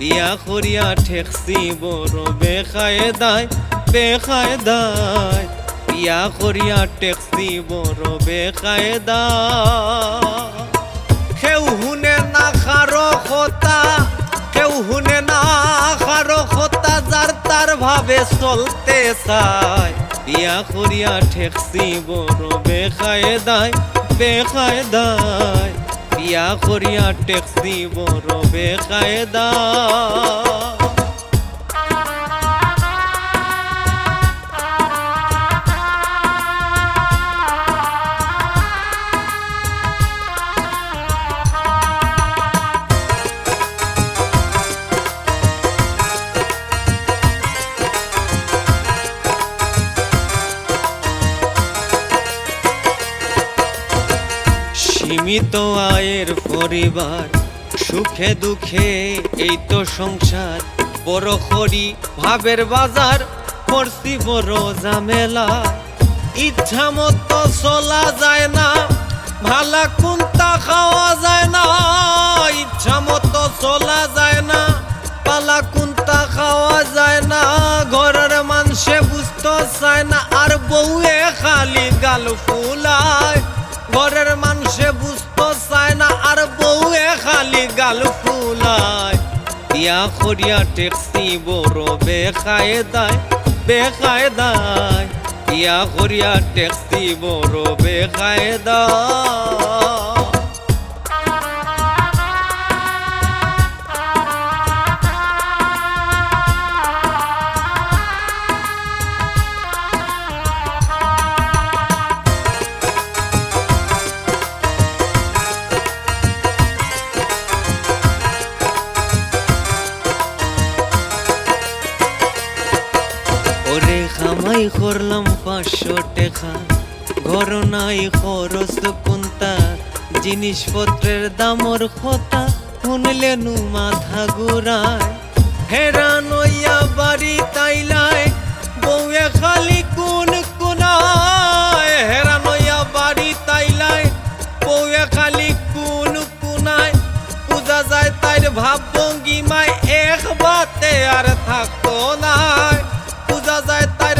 বিয়া করিয়া ঠেকছি বড় বেখায় দায় বেখায় দায় বিয়া করিয়া টেক্সি বড় বেখায় দায় কেউ হুনে না খারো খোতা কেউ হুনে না খারো খোতা যার তার ভাবে চলতে চায়। বিয়া করিয়া ঠেকছি বড় বেখায় দায় বেখায় দায় বিয়া করিয়া টেক্সি বড় বেখায় সীমিত আয়ের পরিবার, সুখে দুঃখে এই তো সংসার। বড় খড়ি ভাবের বাজার পড়ছি বড় ঝামেলা। ইচ্ছা মতো চলা যায় না, ভালা কুন্তা খাওয়া যায় না। ইচ্ছা মতো চলা যায় না, পালা কুন্তা খাওয়া যায় না। ঘরের মানুষে বুঝতে চায় না, আর বউয়ে খালি গাল ফুলায়। ঘরের মানুষে বুঝতে চায় না, আর বউয়ে খালি গাল ফুলায়। ইয়া খরিয়া টেক্সি বড় বেখায় দায় বেখায় দায় ইয়া করিয়া টেক্সি বড় বেখায় ওরে খামাই করলাম পাঁচশো টাকা। ঘর নাই, খরচ কোনটা? জিনিসপত্রের দামর কথা শুনলে নু মাথা ঘুরায়। হেরান হইয়া বাড়ি তাইলায়, বউয়ে খালি কোন কোনায়? হেরান হইয়া বাড়ি তাইলায়, বউয়ে খালি কোন কোনায়? পূজা যায় তাইর ভাব ভঙ্গিমায়, এক বাতে আর থাকতো নাই।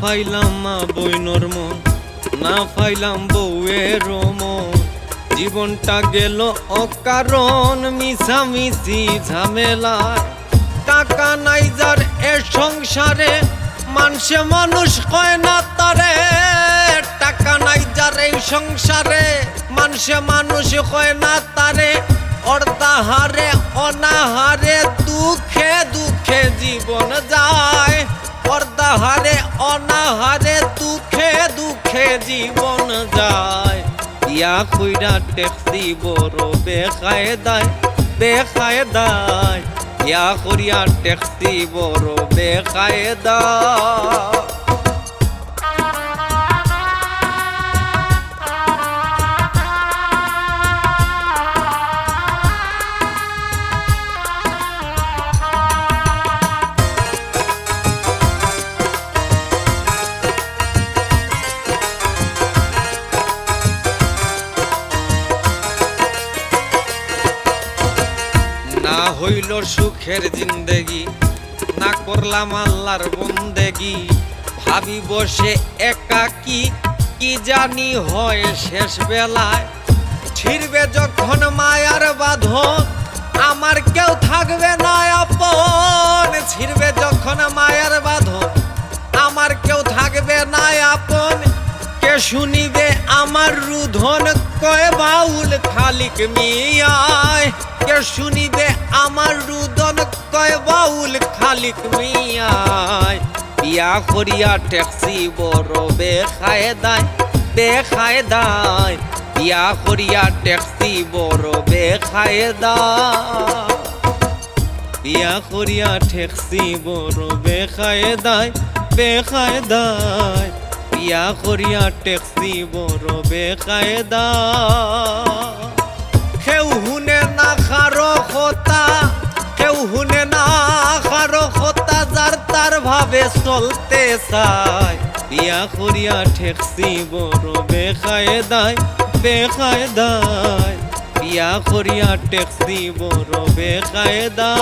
ফাইলাম মা বইনর মন না ফাইলাম বউয়ের মন জীবনটা গেল অকারণ মিছামিছি ঝামেলায় টাকা নাই যার এ সংসারে মানুষে মানুষ কয় না তারে। টাকা নাই যার এই সংসারে মানুষে মানুষ কয় না তারে। অর্ধাহারে, অনাহারে, দুঃখে দুঃখে জীবন যায়। অর্ধাহারে অনাহারে, দুঃখে দুঃখে জীবন যায়। ইয়া কইরা টেক্সি বড় বেখায় দায় বেখায় দায় ইয়া করিয়া টেক্সি বড় বেখায় দায় হইল সুখের জিন্দেগি। না করলাম আল্লাহর বন্দেগি। ভাবি বসে একাকি কি জানি হয় শেষ বেলায়। ছিড়বে যখন মায়ার বাঁধন, আমার কেউ থাকবে না আপন। ছিড়বে যখন মায়ার বাঁধন, আমার কেউ থাকবে না আপন। কে শুনিবে আমার রুধন, কয় বাউল খালিক মিয়ায় কে শুনিবে আমার রুদন কয় বাউল খালিক মিয়ায় বিয়া করিয়া ট্যাক্সি বড় বেখায়দায় বেখায়দায়। বিয়া করিয়া ট্যাক্সি বড় বেখায়দায়। বিয়া করিয়া ঠেকসি বড় বেখায়দায় বেখায়দায়। বিয়া করিয়া ট্যাক্সি বড় বেখায়দায় কেউ হুনে না খারো খোতা কেউ হুনে না খারো খোতা যার তার ভাবে চলতে চায়। বিয়া করিয়া ঠেকসি বড় বেখায়দায় বেখায়দায় বিয়া করিয়া ট্যাক্সি বড় বেকায়দা।